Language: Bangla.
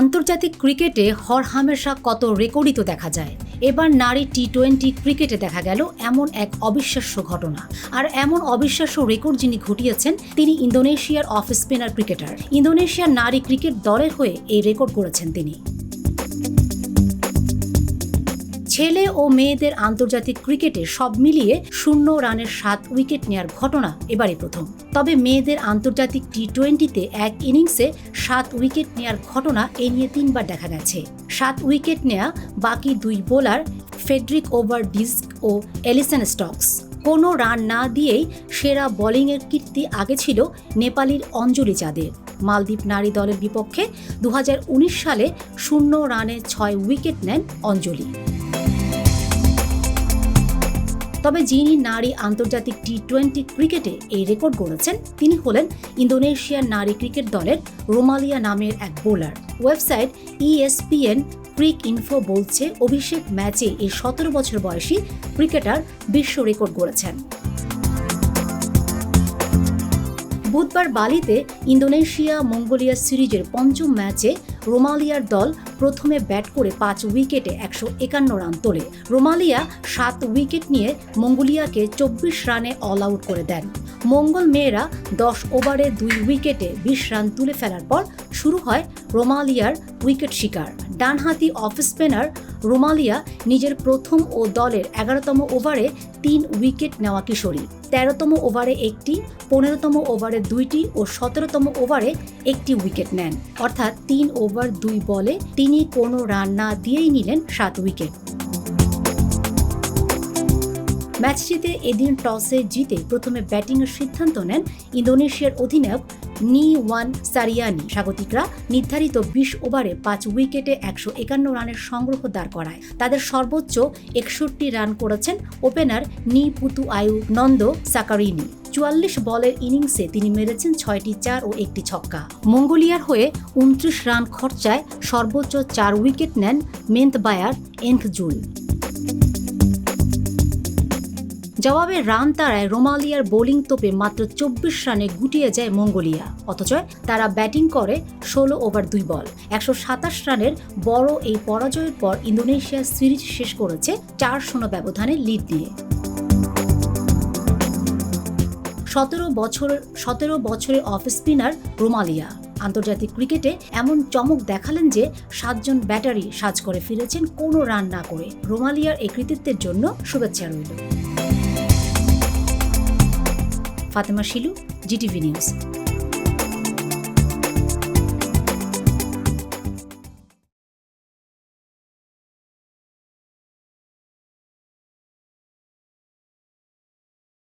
আন্তর্জাতিক ক্রিকেটে হর হামেশা কত রেকর্ডই তো দেখা যায়। এবার নারী টি টোয়েন্টি ক্রিকেটে দেখা গেল এমন এক অবিশ্বাস্য ঘটনা। আর এমন অবিশ্বাস্য রেকর্ড যিনি ঘটিয়েছেন, তিনি ইন্দোনেশিয়ার অফ স্পিনার ক্রিকেটার। ইন্দোনেশিয়ার নারী ক্রিকেট দলের হয়ে এই রেকর্ড করেছেন তিনি। ছেলে ও মেয়েদের আন্তর্জাতিক ক্রিকেটে সব মিলিয়ে শূন্য রানের সাত উইকেট নেয়ার ঘটনা এবারে প্রথম। তবে মেয়েদের আন্তর্জাতিক টি টোয়েন্টিতে এক ইনিংসে সাত উইকেট নেয়ার ঘটনা এ নিয়ে তিনবার দেখা গেছে। সাত উইকেট নেয়া বাকি দুই বোলার ফেডরিক ওভার ডিস্ক ও এলিসন স্টকস। কোনো রান না দিয়েই সেরা বোলিংয়ের কীর্তি আগে ছিল নেপালির অঞ্জলি চাঁদের মালদ্বীপ নারী দলের বিপক্ষে দু হাজার উনিশ সালে শূন্য রানে ছয় উইকেট নেন অঞ্জলি। তবে যিনি নারী আন্তর্জাতিক টি টোয়েন্টি ক্রিকেটে এই রেকর্ড গড়েছেন, তিনি হলেন ইন্দোনেশিয়ার নারী ক্রিকেট দলের রোমালিয়া নামের এক bowler. Website E ESPN cric info বলছে, অভিষেক ম্যাচে এই সতেরো বছর বয়সী ক্রিকেটার বিশ্ব রেকর্ড গড়েছেন। বুধবার বালিতে ইন্দোনেশিয়া মঙ্গোলিয়া সিরিজের পঞ্চম ম্যাচে রোমালিয়ার দল প্রথমে ব্যাট করে পাঁচ উইকেটে একশো একান্ন রান তোলে। রোমালিয়া সাত উইকেট নিয়ে মঙ্গোলিয়াকে চব্বিশ রানে অল আউট করে দেন। মঙ্গল মেয়েরা দশ ওভারে দুই উইকেটে বিশ রান তুলে ফেলার পর শুরু হয় রোমালিয়ার উইকেট শিকার। ডানহাতি অফ স্পিনার রোমালিয়া নিজের প্রথম ও দলের এগারোতম ওভারে তিন উইকেট নেওয়া কিশোরী। তেরোতম ওভারে একটি, পনেরোতম ওভারে দুইটি ও সতেরোতম ওভারে একটি উইকেট নেন। অর্থাৎ তিন ওভার দুই বলে তিনি কোনো রান না দিয়েই নিলেন সাত উইকেট। ম্যাচটিতে এদিন টসে জিতে প্রথমে ব্যাটিংয়ের সিদ্ধান্ত নেন ইন্দোনেশিয়ার অধিনায়ক নি ওয়ান সারিয়ানি স্বাগতিকরা নির্ধারিত বিশ ওভারে পাঁচ উইকেটে একশো একান্ন রানের সংগ্রহ দাঁড় করায়। তাদের সর্বোচ্চ একষট্টি রান করেছেন ওপেনার নি পুতু আয়ু নন্দ সাকারিনি। চুয়াল্লিশ বলের ইনিংসে তিনি মেরেছেন ছয়টি চার ও একটি ছক্কা। মঙ্গোলিয়ার হয়ে উনত্রিশ রান খরচায় সর্বোচ্চ চার উইকেট নেন মেন্তবায়ার এন্থজুল। জবাবে রান তারায় রোমালিয়ার বোলিং তোপে মাত্র চব্বিশ রানে গুটিয়ে যায় মঙ্গোলিয়া। অথচ তারা ব্যাটিং করে ষোলো ওভার দুই বল। একশো সাতাশ রানের বড় এই পরাজয়ের পর ইন্দোনেশিয়া সিরিজ শেষ করেছে চার শূন্য ব্যবধানে লিড দিয়ে সতেরো বছর, সতেরো বছরের অফ স্পিনার রোমালিয়া। আন্তর্জাতিক ক্রিকেটে এমন চমক দেখালেন যে সাতজন ব্যাটারি সাজ করে ফিরেছেন কোনো রান না করে। রোমালিয়ার এই কৃতিত্বের জন্য শুভেচ্ছা রইল। Fatema Shilu GTV news.